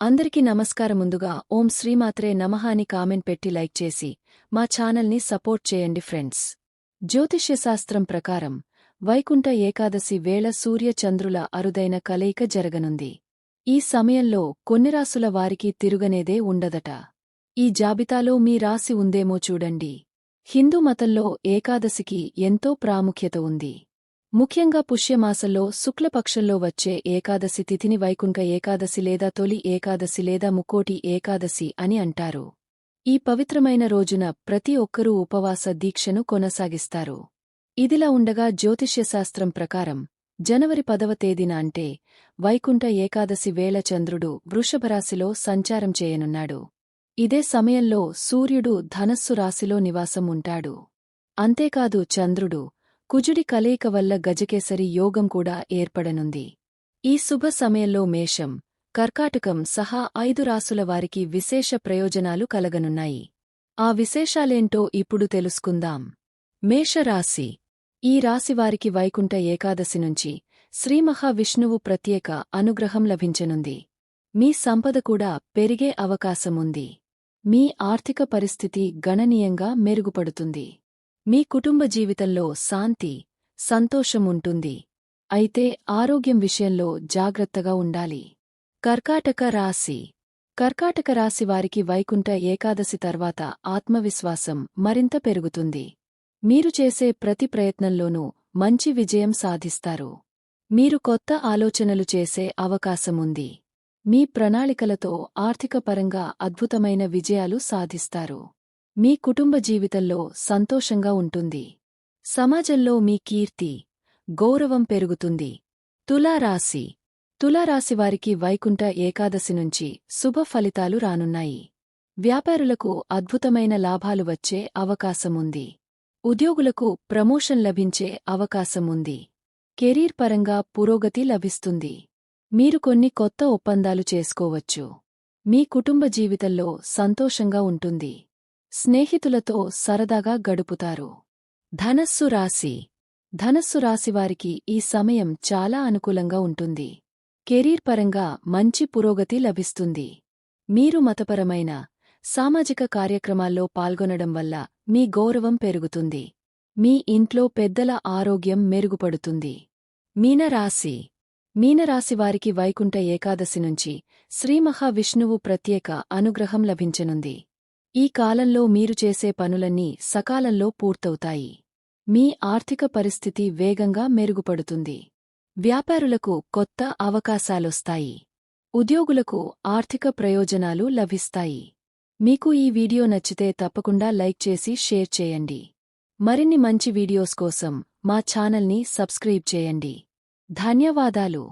అందరికీ నమస్కారం ముందుగా ఓం శ్రీమాత్రే నమః అని కామెంట్ పెట్టి లైక్ చేసి మా ఛానల్ని సపోర్ట్ చేయండి ఫ్రెండ్స్. జ్యోతిష్యశాస్త్రం ప్రకారం వైకుంఠ ఏకాదశి వేళ సూర్యచంద్రుల అరుదైన కలయిక జరగనుంది. ఈ సమయంలో కొన్ని రాసుల వారికి తిరుగనేదే ఉండదట. ఈ జాబితాలో మీ రాసి ఉందేమో చూడండి. హిందూ మతంలో ఏకాదశికి ఎంతో ప్రాముఖ్యత ఉంది. ముఖ్యంగా పుష్యమాసంలో శుక్లపక్షంలో వచ్చే ఏకాదశి తిథిని వైకుంఠ ఏకాదశి లేదా తొలి ఏకాదశి లేదా ముక్కోటి ఏకాదశి అని అంటారు. ఈ పవిత్రమైన రోజున ప్రతి ఒక్కరూ ఉపవాస దీక్షను కొనసాగిస్తారు. ఇదిలా ఉండగా జ్యోతిష్యశాస్త్రం ప్రకారం జనవరి పదవ తేదీన అంటే వైకుంఠ ఏకాదశి వేళ చంద్రుడు వృషభరాశిలో సంచారం చేయనున్నాడు. ఇదే సమయంలో సూర్యుడు ధనస్సు రాశిలో నివాసం ఉంటాడు అంతేకాదు చంద్రుడు కుజుడి కలయిక వల్ల గజకేసరి యోగం కూడా ఏర్పడనుంది. ఈ శుభ సమయంలో మేషం కర్కాటకం సహా ఐదు రాసుల వారికి విశేష ప్రయోజనాలు కలగనున్నాయి. ఆ విశేషాలేంటో ఇప్పుడు తెలుసుకుందాం. మేషరాశి. ఈ రాశివారికి వైకుంఠ ఏకాదశి నుంచి శ్రీమహావిష్ణువు ప్రత్యేక అనుగ్రహం లభించనుంది. మీ సంపద కూడా పెరిగే అవకాశముంది. మీ ఆర్థిక పరిస్థితి గణనీయంగా మెరుగుపడుతుంది. మీ కుటుంబ జీవితంలో శాంతి సంతోషం ఉంటుంది అయితే ఆరోగ్యం విషయంలో జాగ్రత్తగా ఉండాలి. కర్కాటక రాశి. కర్కాటక రాశి వారికి వైకుంఠ ఏకాదశి తర్వాత ఆత్మవిశ్వాసం మరింత పెరుగుతుంది. మీరు చేసే ప్రతి ప్రయత్నంలోనూ మంచి విజయం సాధిస్తారు. మీరు కొత్త ఆలోచనలు చేసే అవకాశముంది. మీ ప్రణాళికలతో ఆర్థికపరంగా అద్భుతమైన విజయాలు సాధిస్తారు. మీ కుటుంబ జీవితంలో సంతోషంగా ఉంటుంది. సమాజంలో మీ కీర్తి గౌరవం పెరుగుతుంది. తులారాశి. తులారాశివారికి వైకుంఠ ఏకాదశి నుంచి శుభ ఫలితాలు రానున్నాయి. వ్యాపారులకు అద్భుతమైన లాభాలు వచ్చే అవకాశముంది ఉద్యోగులకు ప్రమోషన్ లభించే అవకాశముంది కెరీర్ పరంగా పురోగతి లభిస్తుంది. మీరు కొన్ని కొత్త ఒప్పందాలు చేసుకోవచ్చు. మీ కుటుంబ జీవితంలో సంతోషంగా ఉంటుంది. స్నేహితులతో సరదాగా గడుపుతారు. ధనస్సు రాశి. ధనస్సు రాశివారికి ఈ సమయం చాలా అనుకూలంగా ఉంటుంది. కెరీర్ పరంగా మంచి పురోగతి లభిస్తుంది. మీరు మతపరమైన సామాజిక కార్యక్రమాల్లో పాల్గొనడం వల్ల మీ గౌరవం పెరుగుతుంది. మీ ఇంట్లో పెద్దల ఆరోగ్యం మెరుగుపడుతుంది. మీనరాశి. మీనరాశివారికి వైకుంఠ ఏకాదశి నుంచి శ్రీమహావిష్ణువు ప్రత్యేక అనుగ్రహం లభించనుంది. ఈ కాలంలో మీరు చేసే పనులన్నీ సకాలంలో పూర్తవుతాయి. మీ ఆర్థిక పరిస్థితి వేగంగా మెరుగుపడుతుంది. వ్యాపారులకు కొత్త అవకాశాలొస్తాయి. ఉద్యోగులకు ఆర్థిక ప్రయోజనాలు లభిస్తాయి. మీకు ఈ వీడియో నచ్చితే తప్పకుండా లైక్ చేసి షేర్ చేయండి. మరిన్ని మంచి వీడియోస్ కోసం మా ఛానల్ని సబ్స్క్రైబ్ చేయండి. ధన్యవాదాలు.